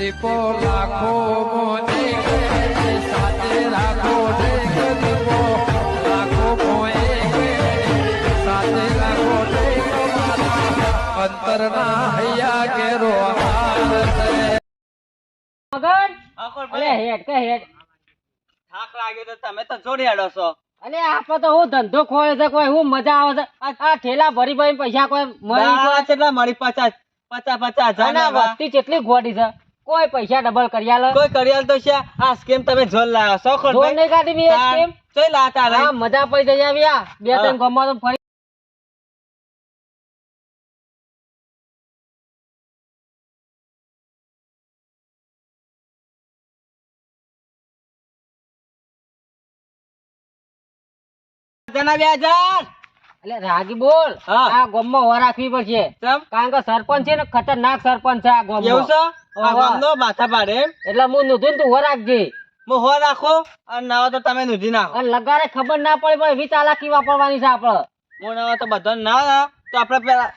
દીપો લાખો મોને સાથે રાખો દીપો લાખો મોએ સાથે રાખો અંતરના હૈયા કેરો મગન અલે હેડ કે હેડ. થાક લાગ્યો તો તમે તો જોડી છો. અલે આપો તો હું ધંધો ખોળે છે કોઈ હું મજા આવે છે. આ ઠેલા ભરી ભરી પૈસા કોઈ મળી કેટલા મળી? પચાસ પચાસ પચાસ હજાર વસ્તી કેટલી ગોડી છે. કોઈ પૈસા ડબલ કરી આલે કોઈ કરિયાલ તો છે. આ સ્કીમ તમે જોલ લાયા સો ખોટ જોલ નહીં કાઢી બી સ્કીમ. ચોય લાતા રે હા મજા પડી જઈ આવી આ બે. ત્રણ ગામમાં તો ફરી એટલે રાગી બોલ. આ ગામમાં વાર રાખવી પડશે. કારણ કે સરપંચ છે ને ખતરનાક સરપંચ છે આ એવું છે? આ માથા પાડે એટલે હું નોંધું તું વાર રાખજે હું હો રાખો અને નાવો તો તમે નુધી નાખો અને લગારે ખબર ના પડે પણ એવી ચાલાકી વાપરવાની છે આપડે. હું નાવો તો બધો ના ના તો આપણે પેલા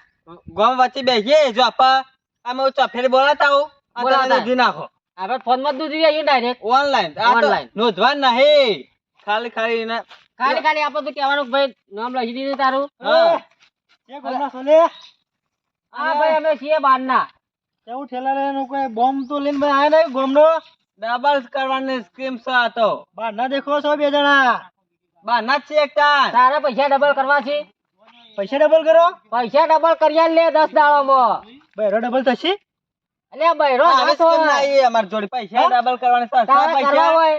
ગામ વચ્ચે બેસીએ જો આપા આમ હું બોલાતા હોઉં. અને તમે નુધી નાખો. આપણે ફોનમાં દૂધ જોઈએ ડાયરેક્ટ ઓનલાઈન આ નોંધવા નહીં. ખાલી ખાલી ખાલી ખાલી આપણે તો કહેવાનું ભાઈ નામ લખી દીધું તારું. હા. હા ભાઈ અમે છીએ બારના. કેવું ઠેલા લઈને કોઈ બોમ્બ તો લઈને ભાઈ આયા નહીં? ગોમનો? ડબલ કરવાની સ્કીમ છે આ તો. બહાર ના દેખો છો બે જણા. બહારના જ છે એક તાણ. તારા પૈસા ડબલ કરવા છે. પૈસા ડબલ કરો? પૈસા ડબલ કરી આલ લે દસ દાડામાં. બહેરો ડબલ થશે? અલે બૈરો આ તો સ્કીમ અમાર જોડી? પૈસા ડબલ કરવાની છે. સા પૈસા. હોય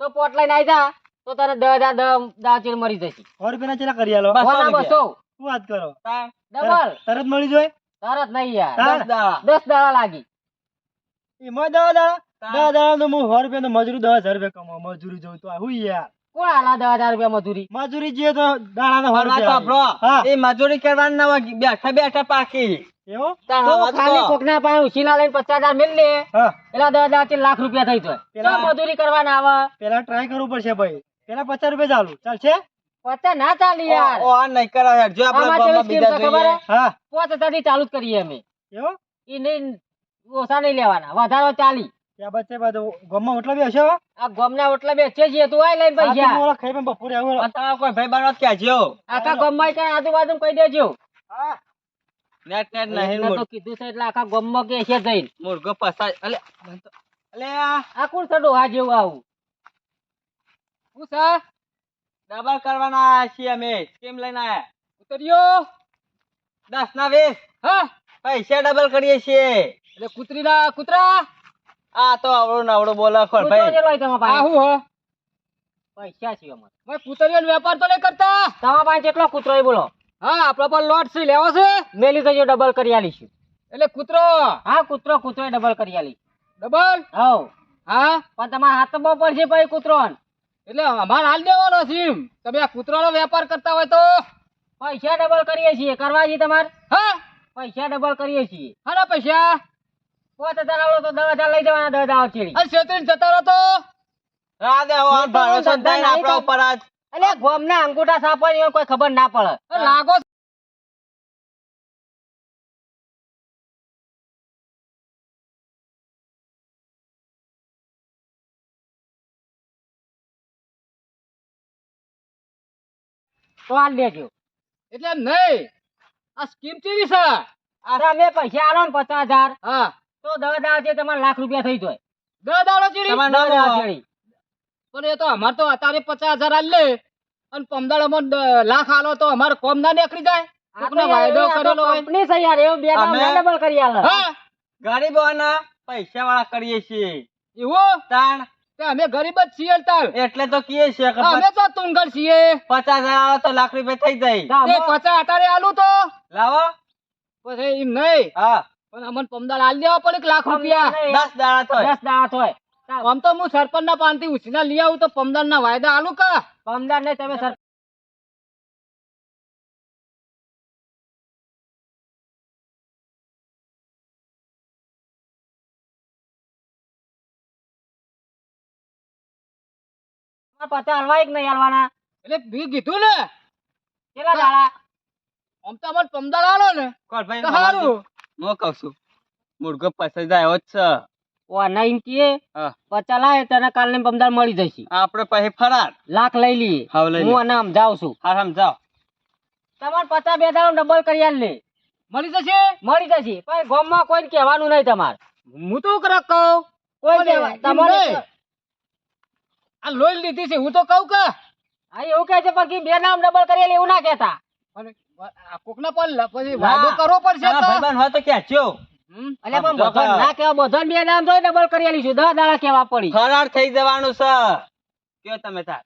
તો પોટ લઈને આવી જા. તો તારે દસ હજાર દસ દાચીર મરી જશે. સો રૂપિયા ચેલા કરી આલો. બસો કોના રૂપિયા. બસો. શું વાત કરો. ડબલ. તરત મળી જાય. તરત નહીં યાર દસ દાડા. દસ દાડા લાગી. એમાં દવા દાડા દવા દાડા તો હું સો રૂપિયા મજૂરી દસ હજાર રૂપિયા કમાવ મજૂરી જવું તો હું યાર કોણ આલા દસ હજાર રૂપિયા મજૂરી? મજૂરી જે તો દાડા સો રૂપિયા. એ મજૂરી કરવાની ના બેઠા બેઠા પાકી. મજૂરી કરવાના આવે. પેલા ટ્રાય કરવું પડશે ભાઈ. પેલા પચાસ રૂપિયા ચાલુ. ચાલશે? પચાસ ના ચાલી યાર. ઓ આ નહીં કરા યાર. જો આપણે આમાં બીજા જોઈએ. હા? પોતે હજાર ચાલુ કરીએ અમે. એવું? ઈ નહીં ઓછા નહીં લેવાના. વધારો ચાલી. ત્યાં બચ્ચે બધું ગામમાં ઓટલા બી હશે આ ગોમના ઓટલા બેચે જે તું આય લઈને સાત પૈસા ઓલા ખાઈ પણ બપોરે આવો અને તમારે કોઈ ભાઈ બાર વાત કે કહેજો. આખા ગોમમાં કઈ આજુબાજુ કહી દેજો. હા. નેટ નેટ નહીં મોર તો કીધું છે એટલે આખા ગોમમાં કે છે જઈને. મુર્ગો પસાય અલે અલે આ આ કોણ સડો ડોહા જેવું આવું? શું છે ડબલ કરવાના આયા છીએ અમે. સ્કીમ લઈને આયા? કુતરીઓ! દસ ના વીસ. હા પૈસા ડબલ કરીએ છીએ. એટલે કૂતરી ના કૂતરા? આ તો આવડો નવડો બોલો ખોર ભાઈ. આ આહું હો? પૈસા છે અમારે. ભાઈ કૂતરીઓનો વેપાર તો નહીં કરતા. તમારા પાસે કેટલો કૂતરો બોલો? હા આપણા પર લોટ છે લેવો છે. મેલી થઈ ડબલ કરી આલીશું. એટલે કૂતરો? હા કૂતરો કૂતરો ડબલ કરી આલી ડબલ હા હા? પણ તમારા હાથમાં પડશે ભાઈ કૂતરો એટલે અમારે હાલ દેવાનો સીમ તમે આ કૂતરાનો વેપાર કરતા હોય તો? પૈસા ડબલ કરીએ છીએ. કરવા છે તમારે? હા. પૈસા ડબલ કરીએ છીએ. હા પૈસા? પાંચ હજાર આવડો તો દસ હજાર લઈ જવાના દસ હજાર ચીડી અને છેતરીને જતા રહો તો? રા દે હવે એ તો ભરોસો થાય ને આપણા ઉપર આજ. એટલે ગોમના અંગૂઠા સાપવાની કોઈ ખબર ના પડે. લાગો તો લેજો. એટલે એમ નહીં. આ સ્કીમ કેવી છે? તમે પૈસા આલો ને પચાસ હજાર હા. તો દસ હજાર છે તમારે લાખ રૂપિયા થઈ જાય. દસ દાડો ચીડી તમારે દસ હજાર ચીડી પણ એ તો અમારે તો અત્યારે પચાસ હજાર આલે લે અને પમદાડામાં લાખ આલો તો અમારે કોમ ના નીકળી જાય. આ વાયદો કરેલો કંપની છે યાર એવું બે ના ડબલ કરી આલે. હા. ગરીબોના પૈસા વાળા કરીએ છીએ. એવું? તાણ અમે ગરીબ જ છીએ તાર. એટલે તો કીએ છીએ અમે તો તુંગર છીએ. પચાસ હજાર આવે તો લાખ રૂપિયા થઈ જાય. પચાસ અટારે આલું તો. લાવો. પછી એમ નહીં. હા. પણ અમને પમદાળ આલ દેવા પડે લાખ રૂપિયા? દસ દાડા થાય. દસ દાડા થાય. આમ તો હું સરપંચ ના પાનથી ઉછીના લઈ આવું તો પમદાર ના વાયદા આલું કા? પમદાર ને તમે સર પચાસ હલવા એક નહીં હલવાના? એટલે ભી કીધું ને. કેટલા દાડા? આમ તો અમારે પમદાળ આલો ને. કોણ ભાઈ? તો હારું. કહું છું. મુર્ગો પસાઈ જાય જ છે. ઓના એમ કીએ? હા. લાય તને કાલે ને પમદાર મળી જશે. આપણે પછી ફરાર. લાખ લઈ લઈએ. હું સમજાવું છું. હા સમજાવ તમારે પચાસ બે દાડો ડબલ કરી આલ લે. મળી જશે? મળી જશે. પણ ગામમાં કોઈને કહેવાનું નહીં તમારે. હું તો કરા કહું. કોઈ તમારે. આ લોહી લીધી છે હું તો કહું કે આ એવું કહે છે પણ બે નામ ડબલ કરી આલે એવું ના કહેતા. અને આ કોકના પર પછી વાયદો કરવો પડશે તો. ભાઈબંધ હોય તો કહેજો? એટલે પણ બધા કે- ના કેવા બધા બે નામ તો ડબલ કરેલી છું દસ દાડા કેવા પડી. ફરાર થઈ જવાનું છે. કયો તમે તાર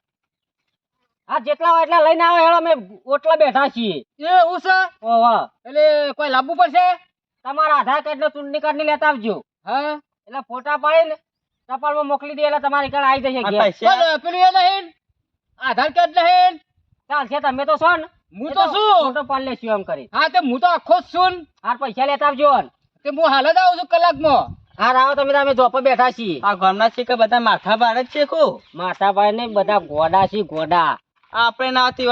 હા જેટલા હોય એટલા લઈને આવે હેડો અમે ઓટલા બેઠા છીએ. એ એવું છે? ઓહો. એટલે કોઈ લાવવું પડશે? તમારા આધાર કાર્ડ ને ચૂંટણી કાર્ડની લેતા આવજો. હા? એટલે ફોટા પાડીને ટપાલમાં મોકલી દે એટલે તમારી કણ આવી જશે પણ પેલું એ નહીં. આધાર કાર્ડ નહીં. ચાલશે તમે તો છો ને. હું તો શું ફોટો પાડી લેશું એમ કરી. હા તે હું તો આખો જ છું હાર પૈસા લેતા આવજો તે હું હાલ જ આવું છું કલાકમાં. હાર આવો તમે તો અમે જોપે બેઠા છીએ. આ ગામના છે કે બધા માથા ભાર જ છે કો? માથાભાઈ નહીં બધા ગોડા છે ગોડા. આપણે ના હતી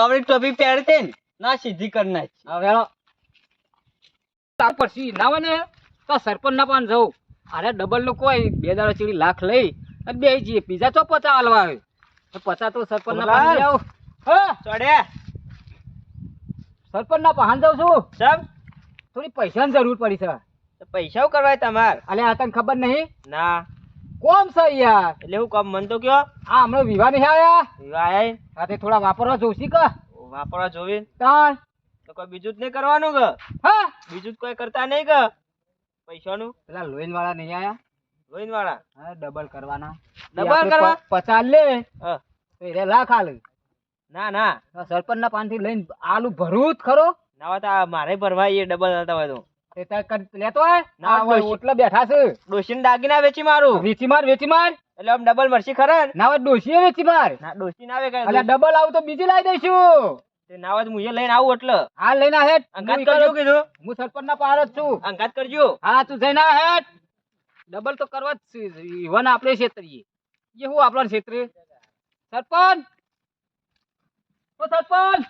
અવળી ટોપી પહેરતે ના સીધી કરી નાખી. હવે તાર પછી ના હોય ને તો સરપંચ ના પાન જવું. અરે ડબલનું કોઈ બે દાડો ચીડી લાખ લઈ અને બે જઈએ પીઝા તો પચા હાલવા આવે. તો પચાસ તો સરપંચ ના પાસે જાવ હા? ચડે. સરપંચ ના પાન જાઉં છું. સાહેબ થોડી પૈસાની જરૂર પડી છે. પૈસા કરવાય તમાર? અલે આ તને ખબર નહીં? ના. કોમ છે યાર? એટલે હું કોમ? મન તો કયો? આ હમણાં વિવાહ નહીં આયા? વિવાહ? આય તે થોડા વાપરવા જોશી કે? વાપરવા જોવી? તાણ. તો કોઈ બીજું જ નહીં કરવાનું કે? હા? બીજું જ કોઈ કરતા નહીં કે? પૈસાનું? પેલા લોહીન વાળા નહીં આયા? રોહિન વાળા હા ડબલ કરવાના. ડબલ કરવા? પચાસ લે. હા. એ લાખ આલ. ના ના. સરપંચ ના પાનથી લઈને આલુ ભરવું જ ખરો? ના હોય તો મારે ભરવા એ ડબલ હતા હોય તો. લેતો હોય ના, હોય ઓટલા બેઠા છે. ડોશીને દાગીના વેચી મારું. વેચી માર વેચી માર. એટલે આમ ડબલ મળશે ખરા ના? હોય ડોશી વેચી માર. ના ડોશી ના આવે ડબલ આવું તો બીજી લાવી દઈશું. તે ના તો હું લઈને આવું એટલે. હાલ લઈને આ અંગાત કરજો કીધું. હું સરપંચ ના પાર જ છું. અંગાત કરજો. હા તું જઈને આ ડબલ તો કરવા જ ઈવન આપણે ક્ષેત્રીએ એ હું આપણા ક્ષેત્રે સરપંચ! ઓ સરપંચ!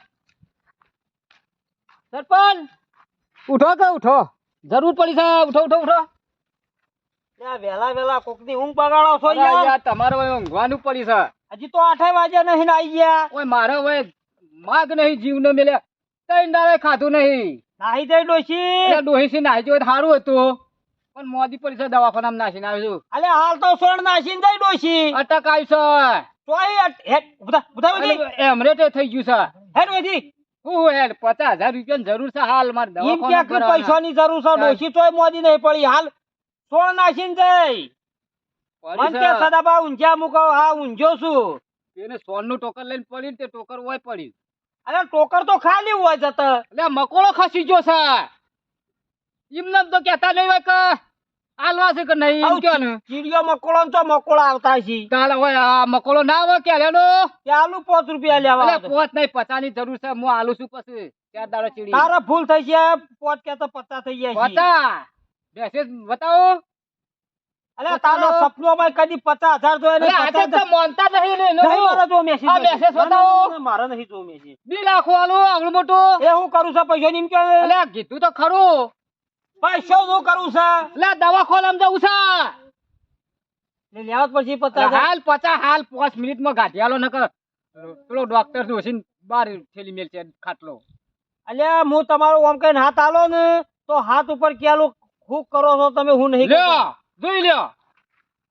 સરપંચ! ઉઠો કે ઉઠો? જરૂર પડી છે. ઉઠો ઉઠો ઉઠો. વેલા વેલા કોકની ઊંઘ બગાડો છો યાર. તમારે ઊંઘવાનું પડી છે. હજી તો આઠે વાગ્યા નહીં આવી ગયા. ઓય મારે હવે માગ નહીં જીવ ને મેલે તઈ દાડે ખાધું નહીં. નાહી જાય ડોશી. ડોહીસી નાહી જોઈ સારું હતું. પણ મોદી પરિષદ દવાખાનામાં નાસીને આવ્યું અલે હાલ તો સોણ નાસીને જાય ડોશી. અટક આવ્યું છે. વધી. થઈ ગયું છે. હેટ વધી. હું હેડ પચાસ હજાર રૂપિયા જરૂર છે હાલ મારે દવાખાના. પૈસાની જરૂર છે ડોશી? તોય મોદી નહીં પડી. હાલ સોણ નાસીને જઈ પડી મન છે. સદાબા ઊંઝા મૂકો હા ઊંઝો છું. એને સોનનું ટોકર લઈને પડી તે ટોકર હોય પડી. અરે ટોકર તો ખાલી હોય જત એટલે મકોડો ખસી ગયો છે. એમને તો કેતા નહીં હોય કે આલવા છે કે નહીં કયો ને? ચીડિયો મકોડો તો મકોડો આવતા છે. કાલે હોય આ મકોડો ના હોય કે લેનો કે આલુ પાંચ રૂપિયા લેવા અરે પાંચ પોત નહીં પચાની જરૂર છે. હું આલુ છું પછી. ચાર દાડો ચીડી તારા ફૂલ થઈ છે પાંચ કે તો પચાસ થઈ જાય પચાસ? બેસે બતાવો. અલે તારા લો. સપનોમાં કદી પચાસ હજાર જોયે ને આજે તો માનતા નહીં ને નહીં મારે જો મેસેજ આ મેસેજ બતાવો. મારે નહીં જો મેસેજ બિલ લાખ વાળો આગળ મોટો. એ હું કરું છું પૈસા નીમ કે? અલે કીધું તો ખરું. પૈસા હું કરું છું? દવા દવાખાનામાં જવું છે. લે લેવા પછી પચાસ અલે હજાર. હાલ પચાસ હાલ પાંચ મિનિટમાં ગાંઠી આલો નકર પેલો ડોક્ટર જોશીને બાર થેલી મેલ છે ખાટલો. અલ્યા હું તમારો આમ કઈ હાથ આલો ને તો હાથ ઉપર ક્યાલું હું કરો છો તમે હું નહીં. લ્યો. જોઈ લ્યો.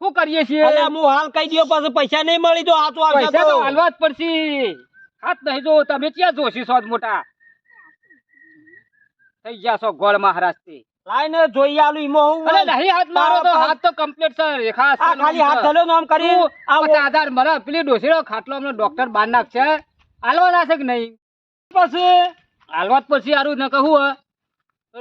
શું કરીએ છીએ? અલ્યા હું હાલ કહી દયો પછી પૈસા નહીં મળી તો હાથ આવશે પૈસા તો હાલવા જ પડશે. હાથ નહીં જો તમે ક્યાં જોશી છો જ મોટા? થઈ ગયા છો ગોળ મહારાજથી લાઈને જોઈ આલુ ઈમો હું. અરે નહીં હાથ મારો તો હાથ તો કમ્પ્લીટ છે. રેખા આ ખાલી હાથ ધલો નામ કરી. આ આધાર મરા પેલી ડોસીરો ખાટલો અમને ડોક્ટર બાર નાખશે. હાલવાના છે કે નહીં? પછી? હાલવા જ પછી આરું ન કહું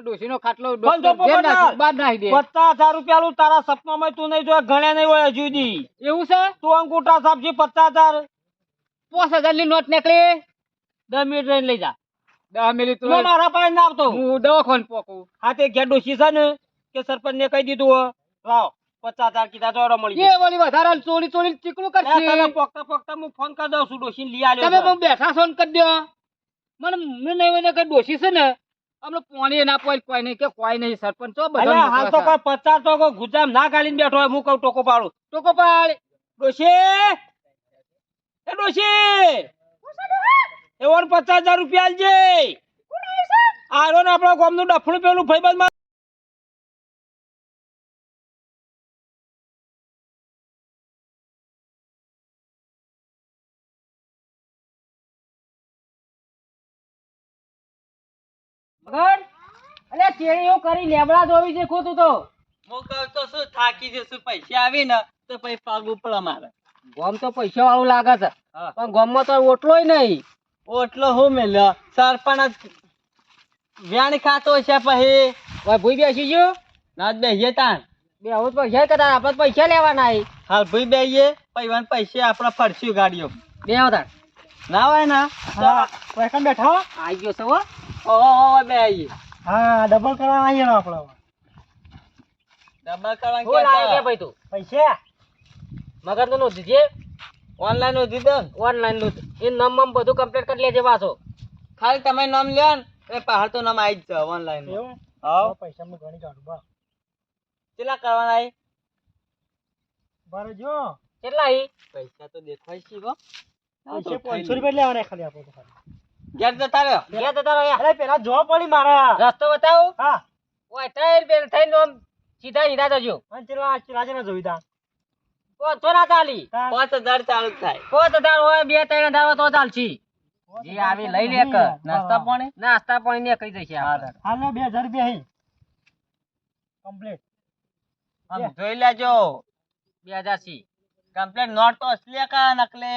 ડોસીનો ખાટલો બંધો ડોક્ટર ઘેર પકડનાર. નાખી- દે. પચાસ હજાર રૂપિયા તારા સપનામાં તું નહીં જોયા ગણ્યા નહીં હોય હજુ દી. એવું છે? તું અંગૂઠા સાપજી પચાસ હજાર. પાંચ હજારની નોટ નીકળી. દસ મિનિટ રહીને લઈ જા. દસ મિનિટ તો મારા પાસે ના આવતો. હું દવાખાને પોકું. હા તે ઘેર ડોશી છે ને કે સરપંચ ને કહી દીધું લાવ પચાસ હજાર કીધા તો મળી એ વળી વધારે ચોરી ચોરી ચીકણું તને પોકતા પોકતા હું ફોન કરી દઉં છું ડોસી લઈ આવ્યો બેઠા ફોન કરી દો મને મને નહીં હોય કે ડોસી છે ને અમને પોણી ના પોય કોઈ નહીં કે કોઈ નહીં સરપંચ ચો બધા હાલ તો કોઈ પચાસ તો કોઈ ગુજામ ના ગાલીને બેઠો હોય હું કહું ટોકો પાડું. ટોકો પાડ. ડોશી! એ ડોશી! એવોને પચાસ હજાર રૂપિયા આલજે. આરોન ને આપણા ગામનું ડફણું પેલું ભાઈબંધ મગન અલે ચેડીઓ કરી લેબડા ધોવી છે ખોતું તો. હું કહું તો શું થાકી જશું પૈસા આવી ને તો પછી પગ ઉપડે મારે. ગોમ તો પૈસા વાળું લાગે છે. પણ ગોમમાં તો ઓટલોય નહીં. ઓટલો હું મેલ્યો? સરપંચ જ વ્યાણ ખાતો છે પછી. ભાઈ ભૂઈ બેસી ગયો? ના જ બેહીએ તાણ. બે આવું પૈસા કદાચ આપણે પૈસા લેવાના. હાલ ભૂઈ બેસીએ પૈવાન પૈસે આપણે ફરશું ગાડીઓ. બે આવતા ના હોય ને? બેઠા હો? આવી ગયો છે હો. ઓ બે આવીએ હા ડબલ કરવા આવીએ ને આપણે ડબલ કરવાનું શું લાવે કે કે ભાઈ તું? પૈસા? મગર તું નોંધી છે ઓનલાઈન ઉધી દો ઓનલાઈનનું એ નામ નામ બધું કમ્પ્લીટ કરી લેજે પાછો. ખાલી તમે નામ લ્યો ને એ પહાડ તો નામ આવી જ જાય ઓનલાઈન હા પૈસા કાઢું બા. કેટલા કરવાના? બારે જો. કેટલા હી પૈસા તો દેખાય છે હો. પાંચસો રૂપિયા લેવાના ખાલી આપણે તો ખાલી. ઘેર જતા રહ્યો. ગયા જતા રહ્યો અરે પેલા જો પડી મારા. રસ્તો બતાવો? હા. ઓય થઈને પેલ થઈ નોમ સીધા સીધા જજો. અને ચેલા રાજે ના જોઈ તા. પાંચસો ના ચાલી પાંચ હજાર ચાલુ થાય. પાંચ હજાર હોય બે ત્રણ હજાર તો ચાલશી. જે આવી લઈ લે નાસ્તા પાણી? નાસ્તા પાણી ને કહી જશે. હાલો બે હજાર રૂપિયા હી. કમ્પ્લીટ આમ જોઈ લેજો. બે હજાર સી. કમ્પ્લીટ નોટ તો અસલી કા નકલે?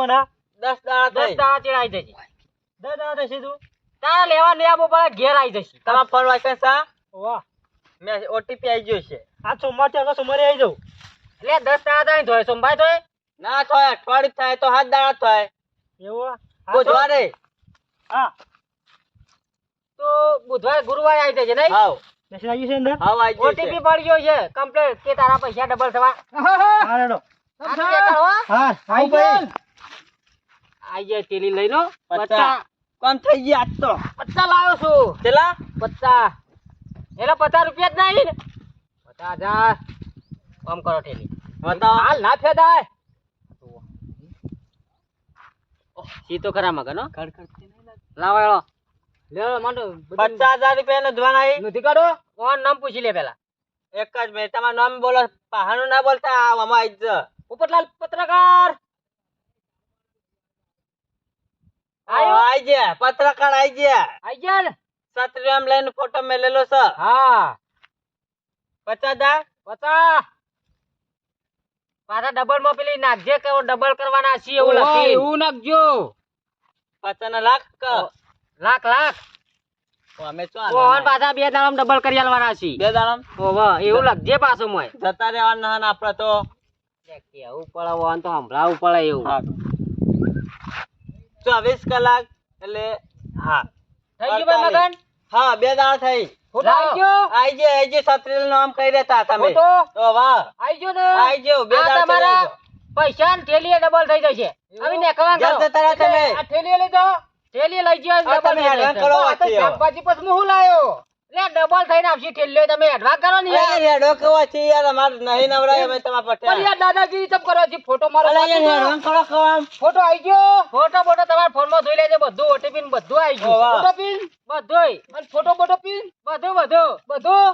મને? દસ દાડા દસ દાડા ચડાઈ જશે. દસ દાડા તું. તારા લેવા ને આબો પર ઘેર આવી જશે. તમારા ફોન વાંચે વાહ. મેં ઓટીપી આવી ગયો છે. આ સોમવાર ચાલો સોમવારે આવી જાઉં. એટલે દસ દાડા તાણી ધોય સોમવાર ધોય. ના થાય અઠવાડિયું થાય તો હાથ દાડા થાય. એવું? બુધવારે. હા. તો બુધવારે ગુરુવારે આવી જશે નહીં? હાવ. મેસેજ આવી છે અંદર? હાવ આવી ગયો ઓટીપી પડી ગયો છે. કમ્પ્લીટ કે તારા પૈસા ડબલ થવા. હા રેડો. હો. આઈ તેલી કોમ થઈ ગયા આજ તો? પચાસ લાવ્યો છું. પચાસ રૂપિયા જ નહીં. પચાસ હજાર. કમ કરો ટેલી બતાવો. હાલ ના ફેદાય. સી તો ખરા મગન હો. લાવો એળો લેવો માંડો પચાસ હજાર રૂપિયા નો ધ્વાન આવી નથી કાઢો. કોણ નામ પૂછી લે પેલા. એક જ મિનિટ તમારું નામ બોલો. પહાડનું ના બોલતા આમાં આવી જ. ઉપરલાલ પત્રકાર. આયો? આઈ ગયા પત્રકાર આઈ ગયા. આઈ ગયા આમ લઈને ફોટો મેલેલો છે. હા. પચાસ હજાર? પચાસ. પાછા ડબલમાં પેલી નાખજે કે ડબલ કરવાના છીએ એવું લખી. એવું નાખજો. પચાસ ના લાખ લાખ. લાખ અમે ઓહન પાછા બે દાડામાં ડબલ કરી આલવાના છે બે દાડા ઓવા એવું લખજે પાછું મોય. જતા રહેવાના ને આપડે તો. કેવું પડે ઓહન તો સંભળાવવું પડે એવું. ચોવીસ કલાક એટલે હા. થઈ ગયું ભાઈ મગન? હા બે દાડા થઈ. પૈસા ને થેલી ડબલ થઈ જશે. હવે. આ થેલી લઈ જાઓ. થેલી લઈ જાઓ શાકભાજી પછી હું લાયો? લે ડબલ થઈને આવશે થેલી તમે એડવાન્સ કરો ને યાર. રેડો કેવો છે યાર અમાર નહીં નવરાય અમે તમારા પણ યાર દાદાગીરી તમ કરો? છે ફોટો મારો યાર. કરો ફોટો ગયો? ફોટો બોટો તમારા ફોનમાં જોઈ લેજે બધું ઓટીપી ને બધું આઈ ગયું. ફોટો પીન બધું અને ફોટો બોટો પીન બધું બધું બધું.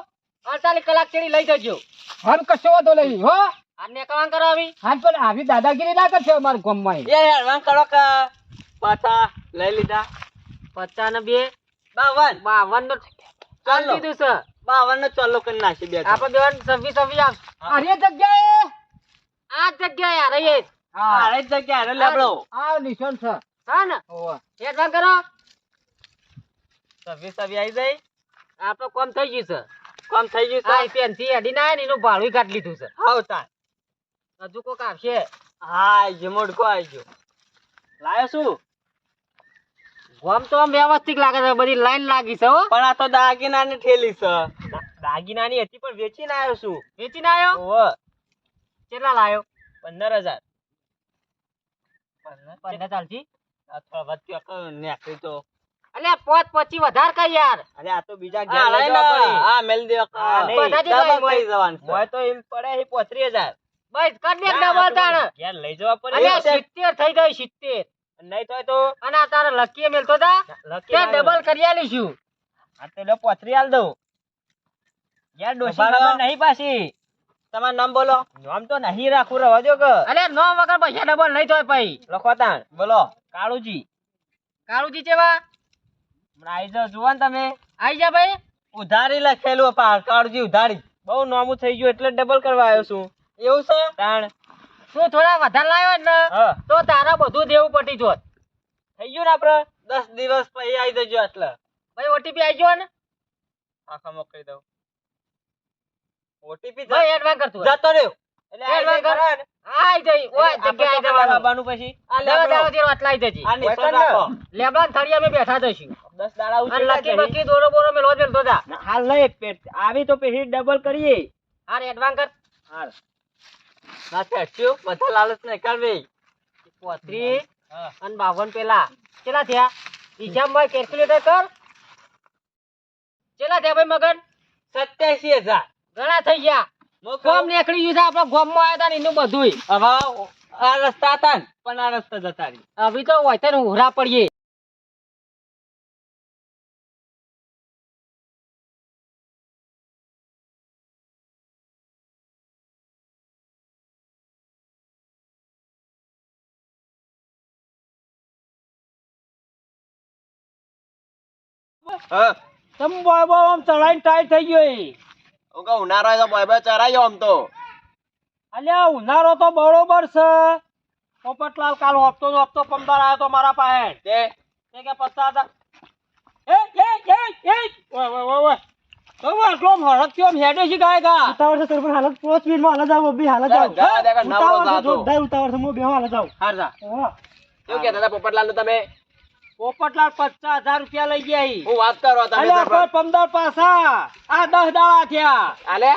અડતાલીસ કલાક ચડી લઈ જજો. હાલ કશો વાંધો લઈ હો. આ નેકવાન કરો આવી. હાલ પણ આવી દાદાગીરી ના કરશો અમારા ગામમાં યાર હેરાન કરો કે? પાછા લઈ લીધા. પચાસ ને બે. બાવન. બાવન નો ચાલ. દીધું છે બાવન નો ચાલો કરી નાખી બે આપણે બેન છવ્વીસ છવ્વીસ આપ અરે જગ્યાએ. આ જગ્યાએ આ રહી અરે જગ્યા અરે લેબડો આ નિશાન છે હા ને? ઓવા. એડવાન્સ કરો. છવ્વીસ છવ્વીસ આવી જાય. આપણો કામ થઈ ગયું છે. કોમ થઈ ગયું છે? પેન્સી અડી ના એનું ભાડું કાઢી લીધું છે. હાવ તાર. હજુ કોક આવશે. હા જે મોડકો ગયો. લાયો શું? આમ તો આમ વ્યવસ્થિત લાગે છે બધી લાઈન લાગી છે પણ આ તો દાગીનાની ઠેલી છે. દાગીનાની હતી પણ વેચીને આવ્યો છું. વેચીને આવ્યો ઓહો. કેટલા લાયો? પંદર હજાર પંદર ચાલતી નેકળી તો. અલે પોત પછી વધાર કઈ યાર. અરે આ તો બીજા ઘેર લઈ જવા પડે. હા મેલ દે આ નહીં, જવાનું. મોય તો એમ પડે પોત્રીસ હજાર. બસ કર દે ડબલ તાણ. ઘેર લઈ જવા પડે. અલે સિત્તેર થઈ ગઈ સિત્તેર. નહીં તો તો અને આ તારે લકીએ મેલતો તા લકી ડબલ કરી આલીશું આ તો લે પોત્રી આલ દઉં. યાર ડોશી. ખબર નહીં પાછી. તમારું નામ બોલો. નામ તો નહીં રાખું રહો જો કે. અરે નો વગર પૈસા ડબલ નહીં થાય ભાઈ લખો તાણ બોલો. કાળુજી. કાળુજી ચેવા આઈ જુઓ ને તમે. આવી જા ભાઈ. ઉધારી લખેલું પા કાળુજી ઉધારી. બહુ નામું થઈ ગયું એટલે ડબલ કરવા આવ્યો છું. એવું છે? તાણ. તું થોડા વધારે લાવ્યો ને તો તારા બધું દેવું પટી જોત. થઈ ગયું ને આપડે? દસ દિવસ પછી આવી જજો એટલે ભાઈ ઓટીપી આવી ગયો ને? આખા મોકલી દઉં. ઓટીપી ભાઈ એડવાન્સ કરતું જતો રહ્યો. એટલે એડવાન્સ કર આઈ જઈ. ઓય જગ્યાએ જવાનું. આવવાનું પછી? આ દસ લેબડો. દાડા થી આવી જજી. આ નિશાન લેબડા થળી અમે બેઠા જઈશું. દાડા લકી જઈ. દોરો બોરો જા. હાલ નહીં પેટ. આવી તો પછી ડબલ કરીએ. હાર એડવાન્સ કર. હાલ. ના ફેંચ્યું બધા લાલચ નહીં કરવી પોત્રી અને બાવન પેલા. કેટલા થયા? હિસાબમાં કેલ્ક્યુલેટર કર. કેટલા થયા ભાઈ મગન? સત્યાસી હજાર. ઘણા થઈ ગયા. ગોમ નીકળી ગયું છે આપણા ગોમમાં આવ્યા હતા ને એનું બધુંય. હવે આ રસ્તા હતા પણ આ રસ્તા જતા રહી હવે તો હોય તો ઉહરા પડીએ. તમે બોય બોય આમ ચડાઈને ટાઈટ થઈ ગયો એ. હું કહું ઉનાળો તો બોય બોય ચરાયો આમ તો. અલ્યા ઉનાળો તો બરોબર છે. પોપટલાલ કાલ હપ્તો નો હપ્તો પંદર આવ્યો તો મારા પાસે. તે? તે કે પચાસ હજાર. એ એ એ એ ઓય ઓય ઓય ઓય. તો આટલો હરક થયો હેડે છે ગાય ગા. ઉતાવળ છે સરપંચ હાલત પાંચ હાલત જાવ બબી હાલત ઉતાવળ છે જોરદાર ઉતાવળ છે બે હાલત જાવ હાર જા. હા શું કહેતા હતા પોપટલાલ તમે? પોપટલાલ પચાસ હજાર રૂપિયા લઈ ગયા હું વાત કરો તમે. પંદર પાસા. આ દસ દાડા થયા. આલે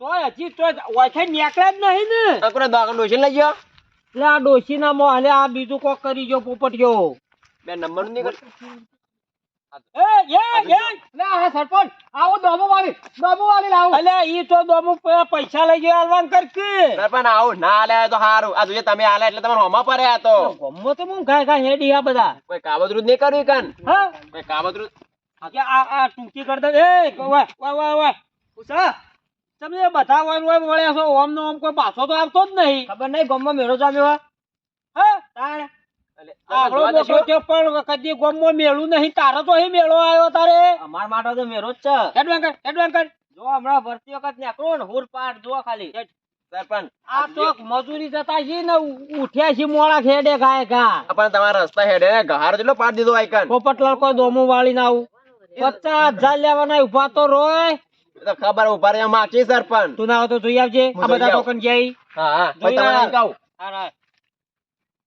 તોય હજી તોય ઓછે નીકળે જ નહીં ને. આપણે ડોસી લઈ ગયો? એટલે આ ડોસી ના મોહલે આ બીજું કોક કરી ગયો પોપટિયો બે નંબરનું નહીં કરતો પૈસા લઈ ગયો આલવાન કર કે સરપંચ આવું ના આલે તો સારું આ જોઈએ તમે આલે એટલે તમારે હોમા પડે તો. ગમો તો હું ગાય હેડી આ બધા. કોઈ કાવતરું જ નહીં કર્યું કન? હા? કોઈ કાવતરું કે આ આ ટૂંકી કરતા એ વાહ વાહ વાહ ઉષા તમે બધા વળ્યા છો ઓમ નો ઓમ કોઈ પાછો તો આવતો જ નહીં. ખબર નહીં ગમમાં મેળો જામ્યો હા? તાણ? આપણો મોટો? થયો પણ કદી ગમમાં મેળું નહીં તારો તો અહીં મેળો આવ્યો તારે. અમાર માટે તો મેળો જ છે. હેડવાન કર હેડવાન કર જો હમણાં ભરતી વખત નીકળો ને હુર પાટ જો ખાલી. સરપંચ આ તો મજૂરી જતા છે ને ઉઠ્યા છે મોડા ખેડે ગાય ગા પણ તમારા રસ્તા હેડે ને ગહાર જેટલો પાડ દીધો આઈકન. પોપટલાલ કોઈ દોમો વાળી ના આવું. પચાસ હજાર લેવાના ઊભા તો રોય. તો ખબર ઊભા રહ્યા માચી સરપંચ. તું ના તો જોઈ આવજે. આ બધા આવું. ટોકન જાય હા હા. ભાઈ તમારે આવ. હા.